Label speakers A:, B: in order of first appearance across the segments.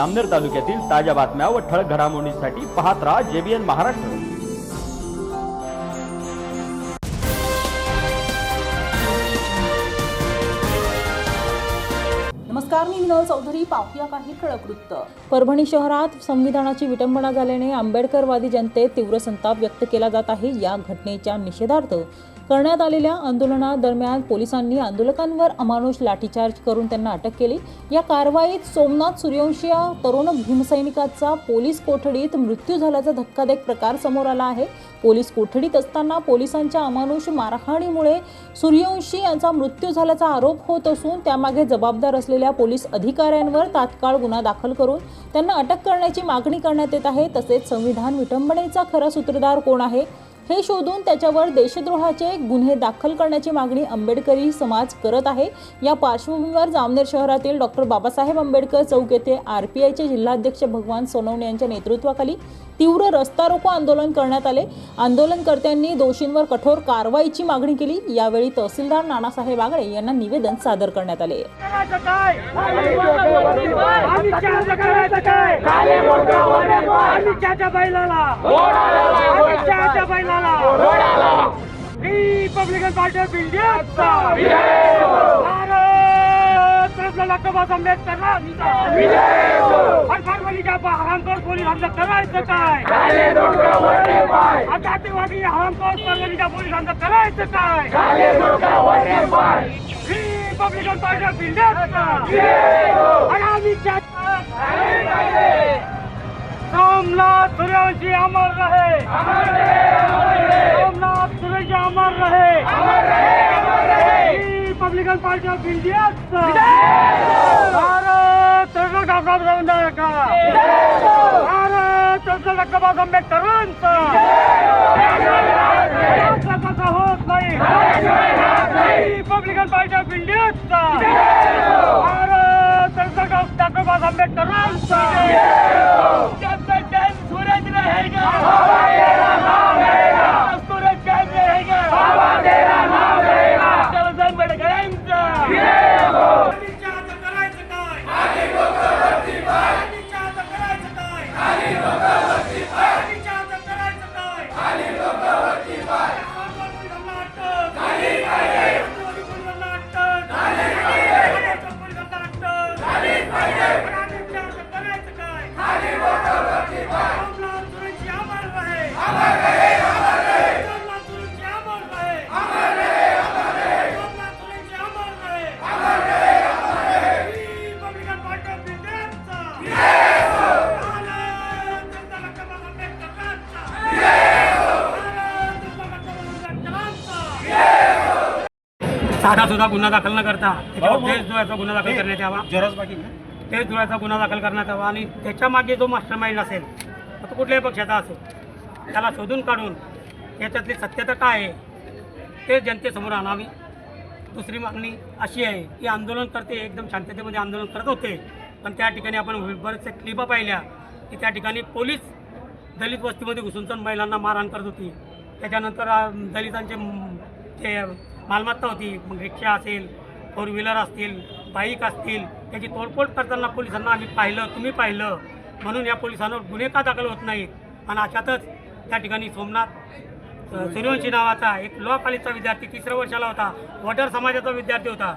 A: अमनेर तालुक्यातील ताज्या बातम्या व ठळक घडामोडींसाठी पाहत राहा जेबीएन महाराष्ट्र.
B: नमस्कार मी विनोद चौधरी. पाहूया काही ठळक वृत्त. परभणी शहरात संविधानाची विटंबना झाल्याने आंबेडकरवादी जनतेत तीव्र संताप व्यक्त केला जात आहे. या घटनेच्या निषेधार्थ करण्यात आलेल्या आंदोलनादरम्यान पोलिसांनी आंदोलकांवर अमानुष लाठीचार्ज करून त्यांना अटक केली. या कारवाईत सोमनाथ सूर्यवंशी या तरुण भीमसैनिकाचा पोलीस कोठडीत मृत्यू झाल्याचा धक्कादायक प्रकार समोर आला आहे. पोलीस कोठडीत असताना पोलिसांच्या अमानुष मारहाणीमुळे सूर्यवंशी यांचा मृत्यू झाल्याचा आरोप होत असून त्यामागे जबाबदार असलेल्या पोलीस अधिकाऱ्यांवर तात्काळ गुन्हा दाखल करून त्यांना अटक करण्याची मागणी करण्यात येत आहे. तसेच संविधान विटंबनेचा खरा सूत्रधार कोण आहे? हे शोधून त्याच्यावर देशद्रोहाचे गुन्हे दाखल करण्याची मागणी आंबेडकरी समाज करत आहे. या पार्श्वभूमीवर जामनेर शहरातील डॉक्टर बाबासाहेब आंबेडकर चौक येथे आर पी आयचे जिल्हाध्यक्ष भगवान सोनवणे यांच्या नेतृत्वाखाली तीव्र रस्ता रोको आंदोलन करण्यात आले. आंदोलनकर्त्यांनी दोषींवर कठोर कारवाईची मागणी केली. यावेळी तहसीलदार नानासाहेब आगळे यांना निवेदन सादर करण्यात आले.
C: काय? आम्ही बैलाला. आम्ही बैलाला. Republican Party of India Bharat Ratna doctor आंबेडकरांचा. आणि परभणीच्या हरामखोर पोलिसांचं करायचं काय? जातीवादी हरामखोर परभणीच्या पोलिसांचं करायचं काय? रिपब्लिकन पार्टी ऑफ आणि आम्ही सोमनाथ सूर्यवंशी अमर रहे। सोमनाथ सूर्यवंशी अमर रहे। Republican Party of India Bharat Ratna doctor का भारत रत्न डॉक्टर बाबासाहेब आंबेडकरांचा। कसं होत नाही। रिपब्लिकन पार्टी ऑफ इंडियाचा भारत रत्न डॉक्टर बाबासाहेब आंबेडकरांचा। Hooray!
D: साधा सुद्धा गुन्हा दाखल न करता त्याच्यावर देशद्रोहाचा गुन्हा दाखल करण्यात यावा.
E: बाकी
D: देशद्रोहाचा गुन्हा दाखल करण्यात यावा आणि त्याच्यामागे जो मास्टर माइंड असेल तो कुठल्याही पक्षाचा असेल त्याला शोधून काढून याच्यातली सत्यता काय आहे ते जनतेसमोर आणावी. दुसरी मागणी अशी आहे की आंदोलनकर्ते एकदम शांततेमध्ये आंदोलन करत होते पण त्या ठिकाणी आपण बरेचसे क्लिपा पाहिल्या की त्या ठिकाणी पोलीस दलित वस्तीमध्ये घुसून तर महिलांना मारहाण करत होती. त्याच्यानंतर अ, दलितांचे म, जे मालमत्ता होती. मग रिक्षा असेल फोर व्हीलर असतील बाईक असतील त्याची तोडफोड करताना पोलिसांना आम्ही पाहिलं तुम्ही पाहिलं. म्हणून या पोलिसांवर गुन्हे का दाखल होत नाहीत? आणि अशातच त्या ठिकाणी सोमनाथ सूर्यवंशी नावाचा एक लॉ कॉलेजचा विद्यार्थी तिसऱ्या वर्षाला होता. वटर समाजाचा विद्यार्थी होता.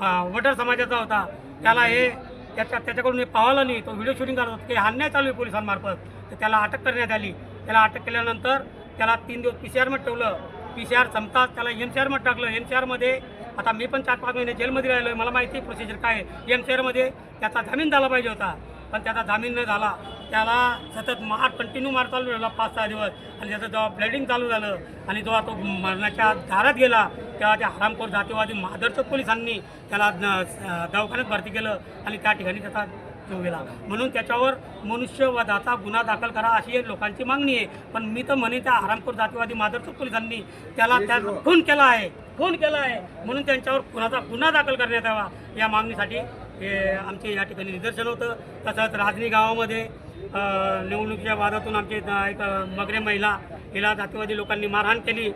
D: अ, वटर समाजाचा होता. त्याला हे त्याच्या त्याच्याकडून हे पाहिलं नाही. तो व्हिडिओ शूटिंग करत होता. की हान्याय चालू आहे पोलिसांमार्फत. तर त्याला अटक करण्यात आली. त्याला अटक केल्यानंतर त्याला तीन दिवस पी सी आरमध्ये ठेवलं. पी सी आर संपताच त्याला एम सी आरमध्ये टाकलं. एम सी आरमध्ये आता मी पण चार पाच महिने जेलमध्ये राहिलो आहे मला माहिती प्रोसिजर काय आहे. एम सी आरमध्ये त्याचा जामीन झाला पाहिजे होता. पण त्याचा जामीन न झाला. त्याला सतत मार कंटिन्यू मार चालू राहिला पाच सहा दिवस. आणि त्याचं जेव्हा ब्लडिंग चालू झालं आणि जेव्हा तो मरणाच्या दारात गेला तेव्हा त्या हरामखोर जातीवादी मादरचौक पोलिसांनी त्याला दवाखान्यात भरती केलं. आणि त्या ठिकाणी त्याचा गेला म्हणून त्याच्यावर मनुष्यवधाचा गुन्हा दाखल करा अशी लोकांची मागणी आहे. पण मी तर म्हणे त्या हरामखोर जातीवादी मादरचौक पोलिसांनी त्याला त्या खून केला आहे. खून केला आहे. म्हणून त्यांच्यावर खुनाचा गुन्हा दाखल करण्यात यावा या मागणीसाठी हे आमचे या ठिकाणी निदर्शन होतं. तसंच राजनी गावामध्ये निवडणुकीच्या वादातून आमचे एक मगरे महिला हिला जातीवादी लोकांनी मारहाण केली.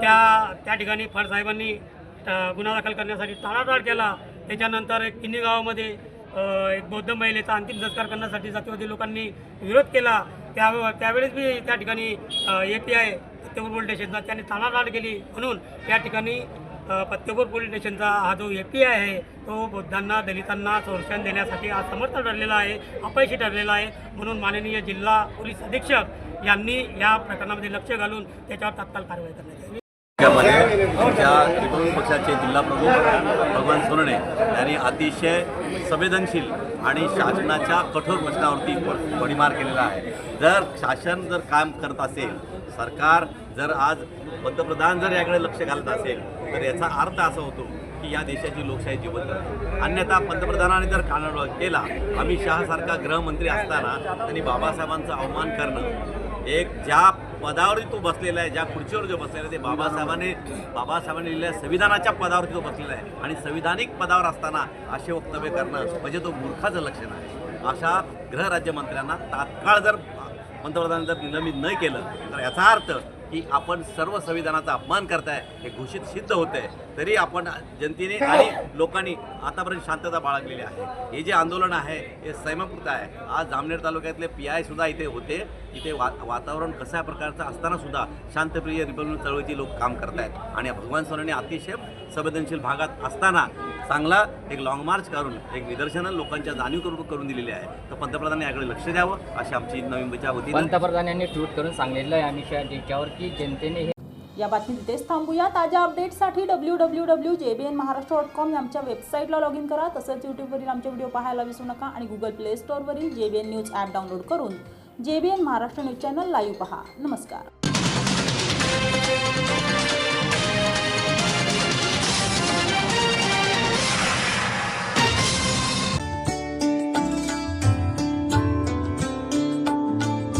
D: त्या त्या ठिकाणी फडसाहेबांनी गुन्हा दाखल करण्यासाठी टाळाटाळ केला. त्याच्यानंतर किन्नी गावामध्ये एक बौद्ध महिलेचा अंतिम संस्कार करण्यासाठी जातीवादी लोकांनी विरोध केला. त्या त्यावेळेस मी त्या ठिकाणी A P I Pattepur police स्टेशनचा त्यांनी तानालाड केली. म्हणून त्या ठिकाणी पत्तेपूर पोलीस स्टेशनचा हा जो ए पी आय आहे तो बौद्धांना दलितांना संरक्षण देण्यासाठी असमर्थ समर्थ ठरलेला आहे अपयशी ठरलेला आहे. म्हणून माननीय जिल्हा पोलीस अधीक्षक यांनी या प्रकरणामध्ये लक्ष घालून त्याच्यावर तात्काळ कारवाई करण्यात आली
E: त्यामध्ये आमच्या रिपब्लिक पक्षाचे जिल्हा प्रमुख भगवान सोनणे यांनी अतिशय संवेदनशील आणि शासनाच्या कठोर प्रश्नावरती प- केलेला आहे. जर शासन जर काम करत असेल सरकार जर आज पंतप्रधान जर याकडे लक्ष घालत असेल तर याचा अर्थ असा होतो की या देशाची लोकशाही जिवंत आहे अन्यथा पंतप्रधानाने जर कानाडोळा केला अमित शहासारखा गृहमंत्री असताना त्यांनी बाबासाहेबांचा अवमान करणं एक ज्या पदावरती तो बसलेला आहे. ज्या खुर्चीवर जो बसलेला आहे ते बाबासाहेबांनी बाबासाहेबांनी लिहिलेल्या संविधानाच्या पदावरती तो बसलेला आहे. आणि संविधानिक पदावर असताना असे वक्तव्य करणं म्हणजे तो मूर्खाचं लक्षण आहे. अशा गृहराज्यमंत्र्यांना तात्काळ जर पंतप्रधानांनी जर निलंबित नाही केलं तर याचा अर्थ की आपण सर्व संविधानाचा अपमान करताय हे घोषित सिद्ध होत आहे तरी आपण जनतेने आणि लोकांनी आतापर्यंत शांतता बाळगलेली आहे. हे जे आंदोलन आहे हे सैमकृत आहे. आज जामनेर तालुक्यातले पी आय सुद्धा इथे होते. इथे वा वातावरण कशा प्रकारचं असताना सुद्धा शांतप्रिय रिपब्लिक चळवळीचे लोक काम करतायत. आणि भगवान सोनने अतिशय संवेदनशील भागात असताना चांगला एक लाँग मार्च करून एक निदर्शनं लोकांच्या जाणीव करून करून दिलेली आहे. तर पंतप्रधानांनी याकडे लक्ष द्यावं अशी आमची नवी मुंबईच्या वतीनं
F: पंतप्रधानांनी ट्विट करून सांगितलं आहे अमित शहा याच्यावर की जनतेने हे
B: या बातमी तिथेच थांबूया. ताज्या अपडेट्ससाठी W W W J B N Maharashtra dot com आमच्या वेबसाईटला लॉग इन करा. तसंच यूट्यूबवरील आमचे व्हिडिओ पाहायला विसरू नका आणि Google play स्टोअरवरील J B N news app download करून J B N Maharashtra news channel live पहा. नमस्कार.